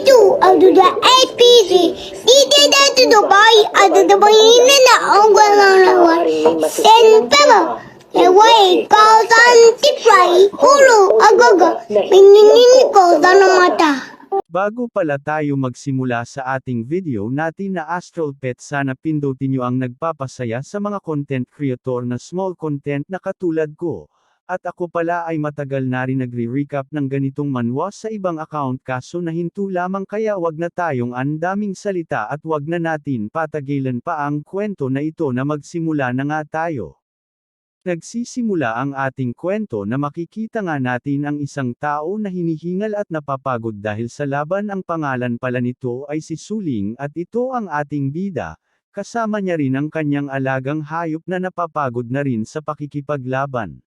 Dito, ang duda APC. Dito na to Dubai, ang dudabayin na ang walang lawan. Sen pero, Ewe, kausan tipray, ulo, agaga, pininin ko sa mata. Bago pala tayo magsimula sa ating video natin na Astral Pet sana pindutin nyo ang nagpapasaya sa mga content creator na small content na katulad ko. At ako pala ay matagal na rin nagre-recap ng ganitong manwa sa ibang account kaso nahinto lamang kaya wag na tayong andaming salita at wag na natin patagilan pa ang kwento na ito na magsimula na nga tayo. Nagsisimula ang ating kwento na makikita nga natin ang isang tao na hinihingal at napapagod dahil sa laban ang pangalan pala nito ay si Suling at ito ang ating bida, kasama niya rin ang kanyang alagang hayop na napapagod na rin sa pakikipaglaban.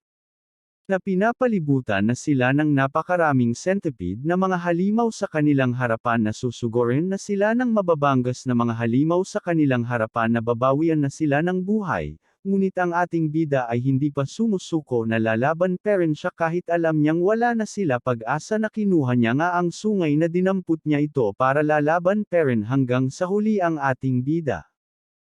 Na pinapalibutan na sila ng napakaraming centipede na mga halimaw sa kanilang harapan na susugurin na sila ng mababangas na mga halimaw sa kanilang harapan na babawian na sila ng buhay, ngunit ang ating bida ay hindi pa sumusuko na lalaban pa rin siya kahit alam niyang wala na sila pag-asa na kinuha niya nga ang sungay na dinampot niya ito para lalaban pa rin hanggang sa huli ang ating bida.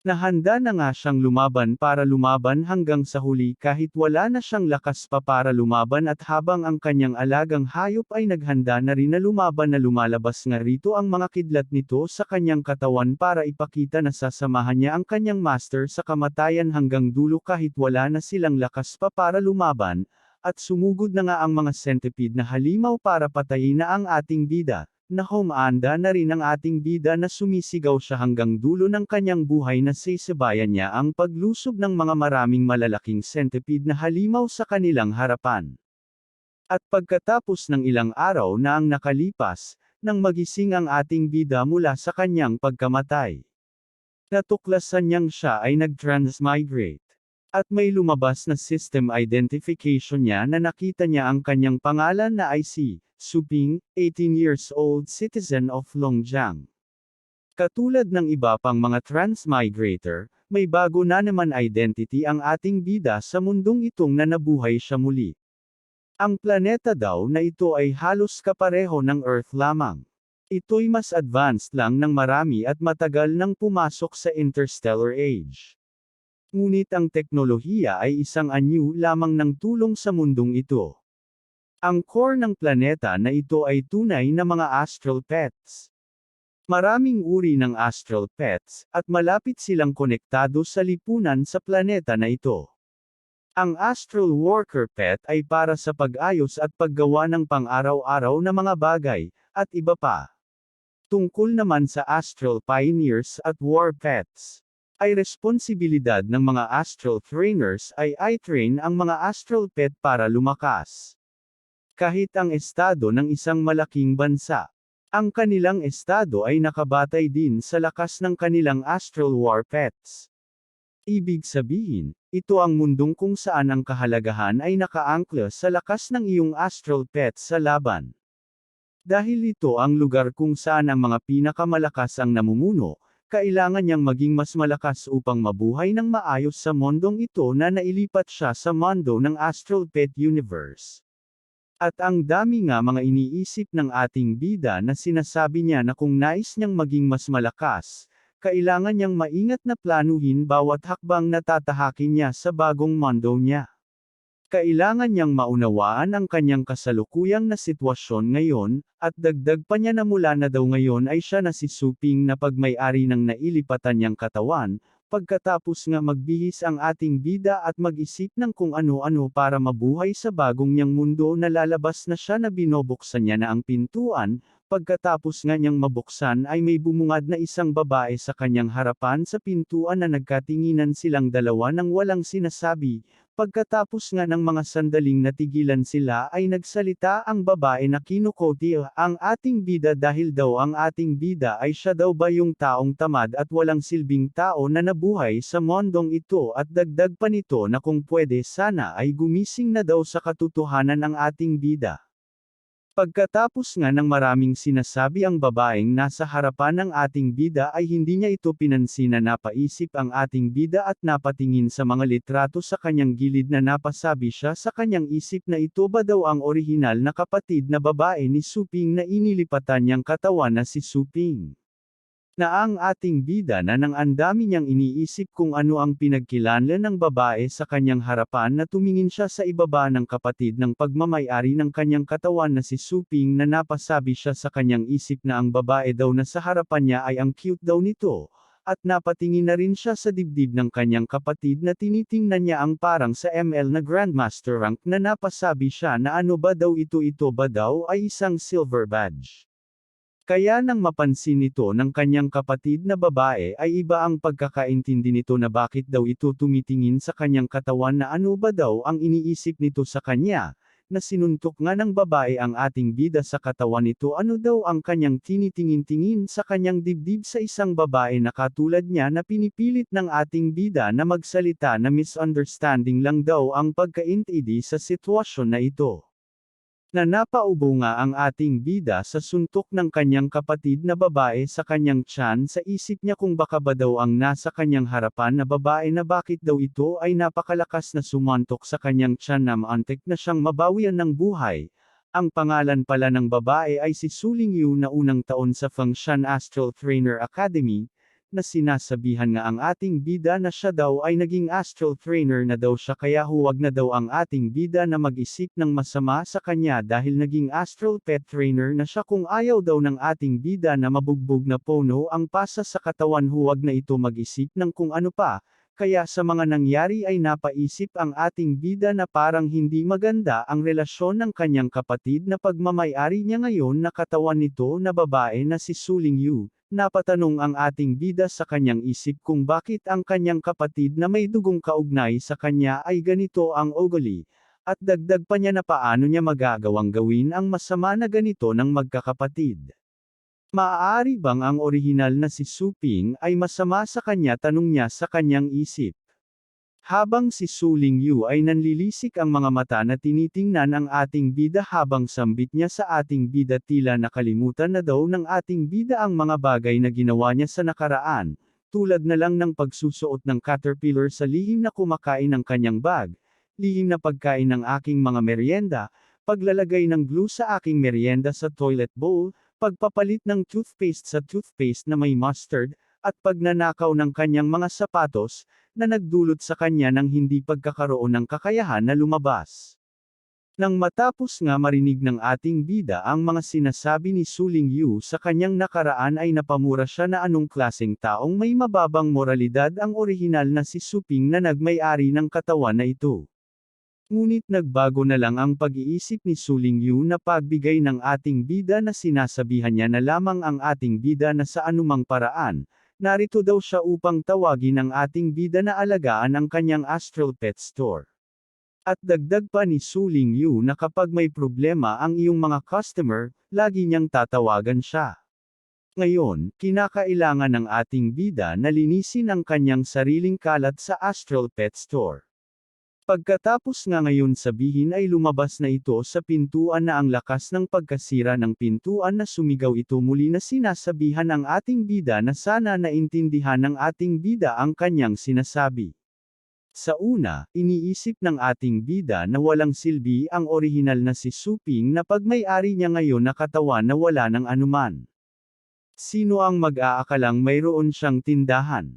Nahanda na nga siyang lumaban para lumaban hanggang sa huli kahit wala na siyang lakas pa para lumaban at habang ang kanyang alagang hayop ay naghanda na rin na lumaban na lumalabas nga rito ang mga kidlat nito sa kanyang katawan para ipakita na sasamahan niya ang kanyang master sa kamatayan hanggang dulo kahit wala na silang lakas pa para lumaban, at sumugod na nga ang mga centipede na halimaw para patayin na ang ating bida na humanda na rin ang ating bida na sumisigaw siya hanggang dulo ng kanyang buhay na sisabayan niya ang paglusob ng mga maraming malalaking centipede na halimaw sa kanilang harapan. At pagkatapos ng ilang araw na ang nakalipas, nang magising ang ating bida mula sa kanyang pagkamatay. Natuklasan niyang siya ay nag-transmigrate. At may lumabas na system identification niya na nakita niya ang kanyang pangalan na ay si Suping, 18 years old citizen of Longjiang. Katulad ng iba pang mga transmigrator, may bago na naman identity ang ating bida sa mundong itong na nabuhay siya muli. Ang planeta daw na ito ay halos kapareho ng Earth lamang. Ito'y mas advanced lang ng marami at matagal nang pumasok sa interstellar age. Ngunit ang teknolohiya ay isang anyo lamang ng tulong sa mundong ito. Ang core ng planeta na ito ay tunay na mga astral pets. Maraming uri ng astral pets, at malapit silang konektado sa lipunan sa planeta na ito. Ang astral worker pet ay para sa pag-ayos at paggawa ng pang-araw-araw na mga bagay, at iba pa. Tungkol naman sa astral pioneers at war pets ay responsibilidad ng mga astral trainers ay i-train ang mga astral pet para lumakas. Kahit ang estado ng isang malaking bansa, ang kanilang estado ay nakabatay din sa lakas ng kanilang astral war pets. Ibig sabihin, ito ang mundong kung saan ang kahalagahan ay nakaangkla sa lakas ng iyong astral pets sa laban. Dahil ito ang lugar kung saan ang mga pinakamalakas ang namumuno, kailangan niyang maging mas malakas upang mabuhay ng maayos sa mondong ito na nailipat siya sa mundo ng Astral Pet Universe. At ang dami nga mga iniisip ng ating bida na sinasabi niya na kung nais niyang maging mas malakas, kailangan niyang maingat na planuhin bawat hakbang na tatahakin niya sa bagong mundo niya. Kailangan niyang maunawaan ang kanyang kasalukuyang na sitwasyon ngayon, at dagdag pa niya na mula na daw ngayon ay siya na si Suping na pagmay-ari ng nailipatan niyang katawan, pagkatapos nga magbihis ang ating bida at mag-isip ng kung ano-ano para mabuhay sa bagong niyang mundo na lalabas na siya na binobuksan niya na ang pintuan, pagkatapos nga niyang mabuksan ay may bumungad na isang babae sa kanyang harapan sa pintuan na nagkatinginan silang dalawa ng walang sinasabi, Pagkatapos nga ng mga sandaling natigilan sila ay nagsalita ang babae na kinukoti ang ating bida dahil daw ang ating bida ay siya daw ba yung taong tamad at walang silbing tao na nabuhay sa mondong ito at dagdag pa nito na kung pwede sana ay gumising na daw sa katotohanan ang ating bida. Pagkatapos nga ng maraming sinasabi ang babaeng nasa harapan ng ating bida ay hindi niya ito pinansin na napaisip ang ating bida at napatingin sa mga litrato sa kanyang gilid na napasabi siya sa kanyang isip na ito ba daw ang orihinal na kapatid na babae ni Suping na inilipatan niyang katawan na si Suping. Na ang ating bida na nang andami niyang iniisip kung ano ang pinagkilanlan ng babae sa kanyang harapan na tumingin siya sa ibaba ng kapatid ng pagmamayari ng kanyang katawan na si Suping na napasabi siya sa kanyang isip na ang babae daw na sa harapan niya ay ang cute daw nito, at napatingin na rin siya sa dibdib ng kanyang kapatid na tinitingnan niya ang parang sa ML na Grandmaster rank na napasabi siya na ano ba daw ito ito ba daw ay isang silver badge. Kaya nang mapansin nito ng kanyang kapatid na babae ay iba ang pagkakaintindi nito na bakit daw ito tumitingin sa kanyang katawan na ano ba daw ang iniisip nito sa kanya, na sinuntok nga ng babae ang ating bida sa katawan nito. Ano daw ang kanyang tinitingin-tingin sa kanyang dibdib sa isang babae na katulad niya na pinipilit ng ating bida na magsalita na misunderstanding lang daw ang pagkaintindi sa sitwasyon na ito na napaubo nga ang ating bida sa suntok ng kanyang kapatid na babae sa kanyang tiyan sa isip niya kung baka ba daw ang nasa kanyang harapan na babae na bakit daw ito ay napakalakas na sumantok sa kanyang tiyan na maantek na siyang mabawian ng buhay. Ang pangalan pala ng babae ay si Suling Yu na unang taon sa Fengshan Astral Trainer Academy, na sinasabihan nga ang ating bida na siya daw ay naging astral trainer na daw siya kaya huwag na daw ang ating bida na mag-isip ng masama sa kanya dahil naging astral pet trainer na siya kung ayaw daw ng ating bida na mabugbog na pono ang pasa sa katawan huwag na ito mag-isip ng kung ano pa, kaya sa mga nangyari ay napaisip ang ating bida na parang hindi maganda ang relasyon ng kanyang kapatid na pagmamayari niya ngayon na katawan nito na babae na si Suling Yu, Napatanong ang ating bida sa kanyang isip kung bakit ang kanyang kapatid na may dugong kaugnay sa kanya ay ganito ang ugali, at dagdag pa niya na paano niya magagawang gawin ang masama na ganito ng magkakapatid. Maaari bang ang orihinal na si Suping ay masama sa kanya tanong niya sa kanyang isip. Habang si Suling Yu ay nanlilisik ang mga mata na tinitingnan ang ating bida habang sambit niya sa ating bida tila nakalimutan na daw ng ating bida ang mga bagay na ginawa niya sa nakaraan, tulad na lang ng pagsusuot ng caterpillar sa lihim na kumakain ng kanyang bag, lihim na pagkain ng aking mga merienda, paglalagay ng glue sa aking merienda sa toilet bowl, pagpapalit ng toothpaste sa toothpaste na may mustard, at pagnanakaw ng kanyang mga sapatos, na nagdulot sa kanya ng hindi pagkakaroon ng kakayahan na lumabas. Nang matapos nga marinig ng ating bida ang mga sinasabi ni Suling Yu sa kanyang nakaraan ay napamura siya na anong klaseng taong may mababang moralidad ang orihinal na si Suping na nagmay-ari ng katawan na ito. Ngunit nagbago na lang ang pag-iisip ni Suling Yu na pagbigay ng ating bida na sinasabihan niya na lamang ang ating bida na sa anumang paraan, Narito daw siya upang tawagin ang ating bida na alagaan ang kanyang Astral Pet Store. At dagdag pa ni Suling Yu na kapag may problema ang iyong mga customer, lagi niyang tatawagan siya. Ngayon, kinakailangan ng ating bida na linisin ang kanyang sariling kalat sa Astral Pet Store. Pagkatapos nga ngayon sabihin ay lumabas na ito sa pintuan na ang lakas ng pagkasira ng pintuan na sumigaw ito muli na sinasabihan ang ating bida na sana naintindihan ng ating bida ang kanyang sinasabi. Sa una, iniisip ng ating bida na walang silbi ang orihinal na si Suping na pagmay-ari niya ngayon na katawan na wala ng anuman. Sino ang mag-aakalang mayroon siyang tindahan?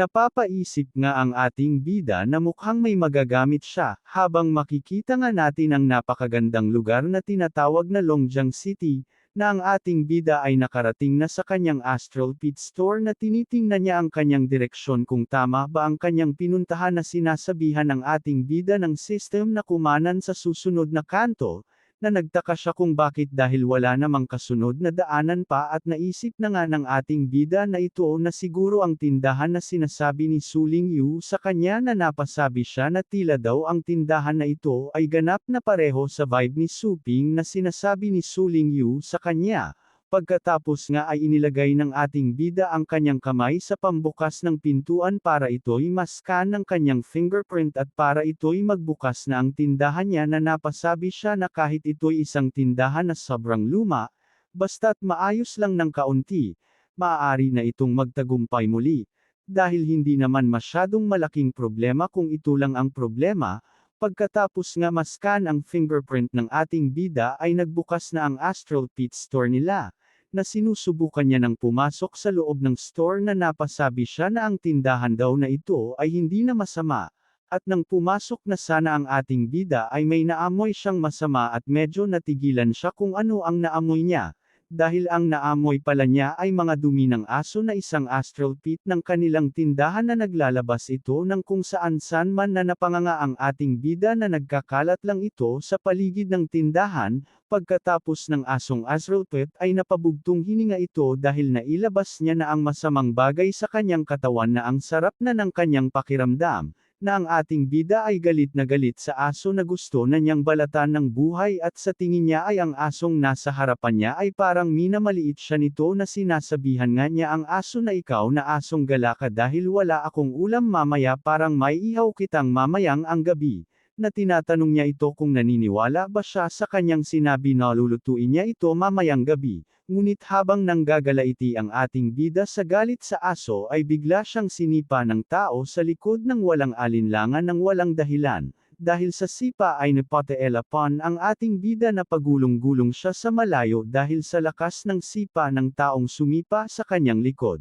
Napapaisip nga ang ating bida na mukhang may magagamit siya, habang makikita nga natin ang napakagandang lugar na tinatawag na Longjiang City, na ang ating bida ay nakarating na sa kanyang Astral Pit Store na tinitingnan niya ang kanyang direksyon kung tama ba ang kanyang pinuntahan na sinasabihan ng ating bida ng system na kumanan sa susunod na kanto, na nagtaka siya kung bakit dahil wala namang kasunod na daanan pa at naisip na nga ng ating bida na ito na siguro ang tindahan na sinasabi ni Suling Yu sa kanya na napasabi siya na tila daw ang tindahan na ito ay ganap na pareho sa vibe ni Suping na sinasabi ni Suling Yu sa kanya, Pagkatapos nga ay inilagay ng ating bida ang kanyang kamay sa pambukas ng pintuan para ito'y maskan ng kanyang fingerprint at para ito'y magbukas na ang tindahan niya na napasabi siya na kahit ito'y isang tindahan na sobrang luma, basta't maayos lang ng kaunti, maaari na itong magtagumpay muli. Dahil hindi naman masyadong malaking problema kung ito lang ang problema, pagkatapos nga maskan ang fingerprint ng ating bida ay nagbukas na ang Astral Pit Store nila na sinusubukan niya nang pumasok sa loob ng store na napasabi siya na ang tindahan daw na ito ay hindi na masama, at nang pumasok na sana ang ating bida ay may naamoy siyang masama at medyo natigilan siya kung ano ang naamoy niya, dahil ang naamoy pala niya ay mga dumi ng aso na isang astral pit ng kanilang tindahan na naglalabas ito ng kung saan saan man na napanganga ang ating bida na nagkakalat lang ito sa paligid ng tindahan, pagkatapos ng asong astral pit ay napabugtong hininga ito dahil nailabas niya na ang masamang bagay sa kanyang katawan na ang sarap na ng kanyang pakiramdam, na ang ating bida ay galit na galit sa aso na gusto na niyang balatan ng buhay at sa tingin niya ay ang asong nasa harapan niya ay parang minamaliit siya nito na sinasabihan nga niya ang aso na ikaw na asong gala ka dahil wala akong ulam mamaya parang may ihaw kitang mamayang ang gabi. Na tinatanong niya ito kung naniniwala ba siya sa kanyang sinabi na lulutuin niya ito mamayang gabi, ngunit habang nanggagalaiti ang ating bida sa galit sa aso ay bigla siyang sinipa ng tao sa likod ng walang alinlangan ng walang dahilan, dahil sa sipa ay napataelapan ang ating bida na pagulong-gulong siya sa malayo dahil sa lakas ng sipa ng taong sumipa sa kanyang likod.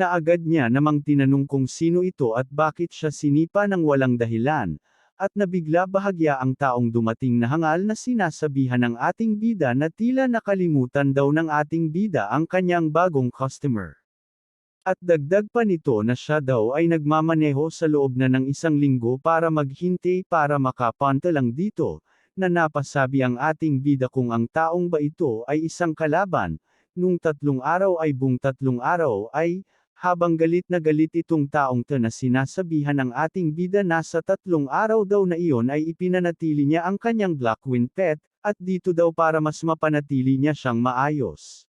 Naagad niya namang tinanong kung sino ito at bakit siya sinipa ng walang dahilan, at nabigla bahagya ang taong dumating na hangal na sinasabihan ng ating bida na tila nakalimutan daw ng ating bida ang kanyang bagong customer. At dagdag pa nito na siya daw ay nagmamaneho sa loob na ng isang linggo para maghintay para makapanta lang dito, na napasabi ang ating bida kung ang taong ba ito ay isang kalaban, nung tatlong araw ay buong tatlong araw ay, habang galit na galit itong taong to na sinasabihan ng ating bida na sa tatlong araw daw na iyon ay ipinanatili niya ang kanyang Blackwing pet, at dito daw para mas mapanatili niya siyang maayos.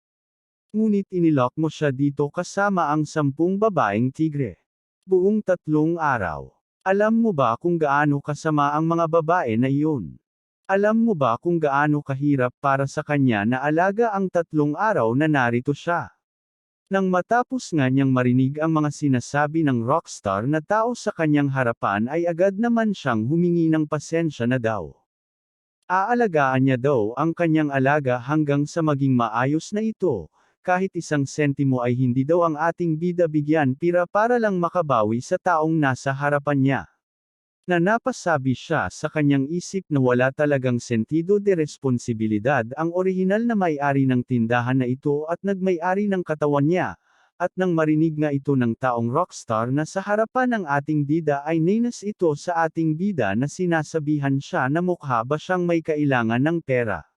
Ngunit inilock mo siya dito kasama ang sampung babaeng tigre. Buong tatlong araw. Alam mo ba kung gaano kasama ang mga babae na iyon? Alam mo ba kung gaano kahirap para sa kanya na alaga ang tatlong araw na narito siya? Nang matapos nga niyang marinig ang mga sinasabi ng rockstar na tao sa kanyang harapan ay agad naman siyang humingi ng pasensya na daw. Aalagaan niya daw ang kanyang alaga hanggang sa maging maayos na ito, kahit isang sentimo ay hindi daw ang ating bida bigyan pira para lang makabawi sa taong nasa harapan niya. Na napasabi siya sa kanyang isip na wala talagang sentido de responsibilidad ang orihinal na may-ari ng tindahan na ito at nagmay-ari ng katawan niya, at nang marinig nga ito ng taong rockstar na sa harapan ng ating bida ay ninas ito sa ating bida na sinasabihan siya na mukha ba siyang may kailangan ng pera.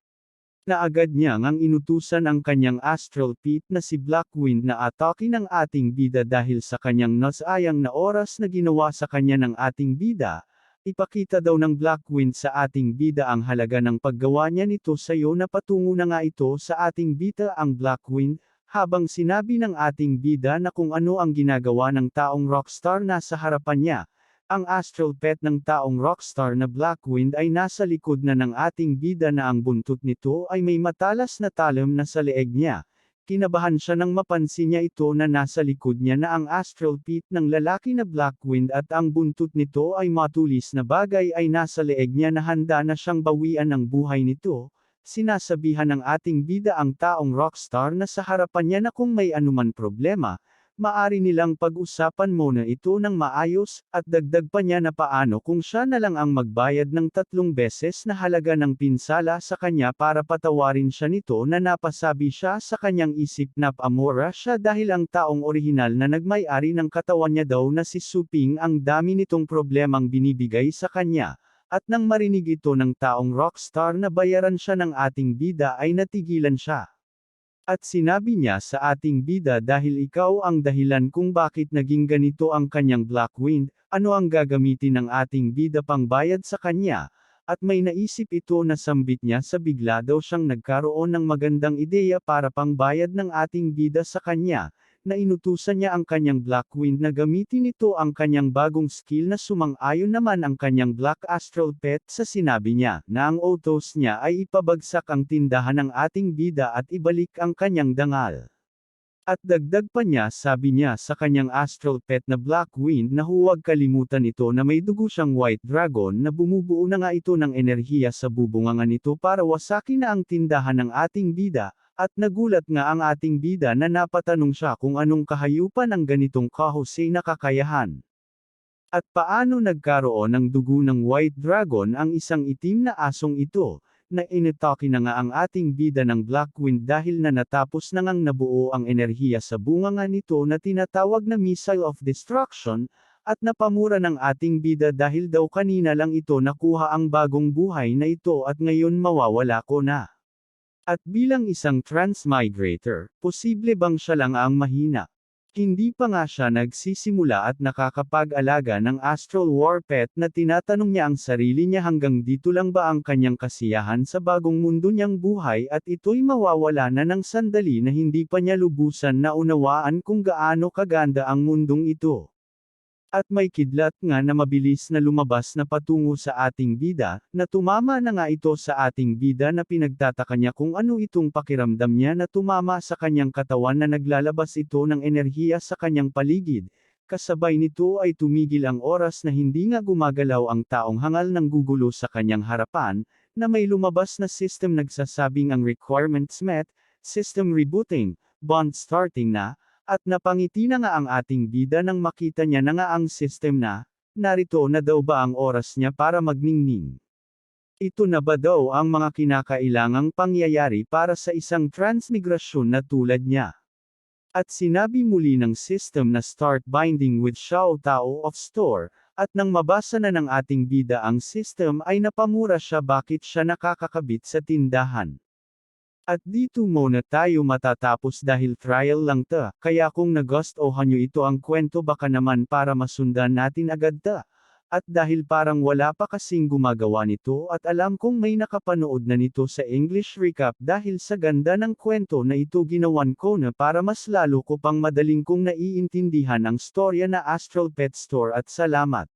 Na agad niya ngang inutusan ang kanyang astral pit na si Blackwind na atake ng ating bida dahil sa kanyang nasayang na oras na ginawa sa kanya ng ating bida, ipakita daw ng Blackwind sa ating bida ang halaga ng paggawa niya nito sa iyo na patungo na nga ito sa ating bida ang Blackwind, habang sinabi ng ating bida na kung ano ang ginagawa ng taong rockstar na sa harapan niya, ang astral pet ng taong rockstar na Blackwind ay nasa likod na ng ating bida na ang buntot nito ay may matalas na talim na sa leeg niya. Kinabahan siya nang mapansin niya ito na nasa likod niya na ang astral pit ng lalaki na Blackwind at ang buntot nito ay matulis na bagay ay nasa leeg niya na handa na siyang bawian ng buhay nito. Sinasabihan ng ating bida ang taong rockstar na sa harapan niya na kung may anuman problema, maari nilang pag-usapan muna ito ng maayos, at dagdag pa niya na paano kung siya na lang ang magbayad ng tatlong beses na halaga ng pinsala sa kanya para patawarin siya nito na napasabi siya sa kanyang isip na pamora siya dahil ang taong orihinal na nagmay-ari ng katawan niya daw na si Suping ang dami nitong problemang binibigay sa kanya. At nang marinig ito ng taong rockstar na bayaran siya ng ating bida ay natigilan siya. At sinabi niya sa ating bida dahil ikaw ang dahilan kung bakit naging ganito ang kanyang Black Wind, ano ang gagamitin ng ating bida pang bayad sa kanya, At may naisip ito na sambit niya sa bigla daw siyang nagkaroon ng magandang ideya para pangbayad ng ating bida sa kanya, na inutusan niya ang kanyang Black Wind na gamitin ito ang kanyang bagong skill na sumang-ayon naman ang kanyang Black Astral Pet sa sinabi niya, na ang autos niya ay ipabagsak ang tindahan ng ating bida at ibalik ang kanyang dangal. At dagdag pa niya sabi niya sa kanyang astral pet na Black Wind na huwag kalimutan ito na may dugo siyang White Dragon na bumubuo na nga ito ng enerhiya sa bubungangan nito para wasakin na ang tindahan ng ating bida, at nagulat nga ang ating bida na napatanong siya kung anong kahayupan ang ganitong kahusay na kakayahan. At paano nagkaroon ng dugo ng White Dragon ang isang itim na asong ito, na inatake na nga ang ating bida ng Black Wind dahil na natapos na ngang nabuo ang enerhiya sa bunganga nito na tinatawag na Missile of Destruction, at napamura ng ating bida dahil daw kanina lang ito nakuha ang bagong buhay na ito at ngayon mawawala ko na. At bilang isang transmigrator, posible bang siya lang ang mahina? Hindi pa nga siya nagsisimula at nakakapag-alaga ng Astral War Pet na tinatanong niya ang sarili niya hanggang dito lang ba ang kanyang kasiyahan sa bagong mundo niyang buhay at ito'y mawawala na ng sandali na hindi pa niya lubusan na unawaan kung gaano kaganda ang mundong ito. At may kidlat nga na mabilis na lumabas na patungo sa ating bida, na tumama na nga ito sa ating bida na pinagtataka niya kung ano itong pakiramdam niya na tumama sa kanyang katawan na naglalabas ito ng enerhiya sa kanyang paligid. Kasabay nito ay tumigil ang oras na hindi nga gumagalaw ang taong hangal ng gugulo sa kanyang harapan, na may lumabas na system nagsasabing ang requirements met, system rebooting, bond starting na, at napangiti na nga ang ating bida nang makita niya na nga ang system na, narito na daw ba ang oras niya para magningning. Ito na ba daw ang mga kinakailangang pangyayari para sa isang transmigrasyon na tulad niya? At sinabi muli ng system na start binding with Xiao Tao of Store, at nang mabasa na ng ating bida ang system ay napamura siya bakit siya nakakakabit sa tindahan. At dito muna tayo matatapos dahil trial lang ta, kaya kung nagustuhan nyo ito ang kwento baka naman para masundan natin agad ta. At dahil parang wala pa kasing gumagawa nito at alam kong may nakapanood na nito sa English recap dahil sa ganda ng kwento na ito ginawan ko na para mas lalo ko pang madaling kong naiintindihan ang storya na Astral Pet Store at salamat.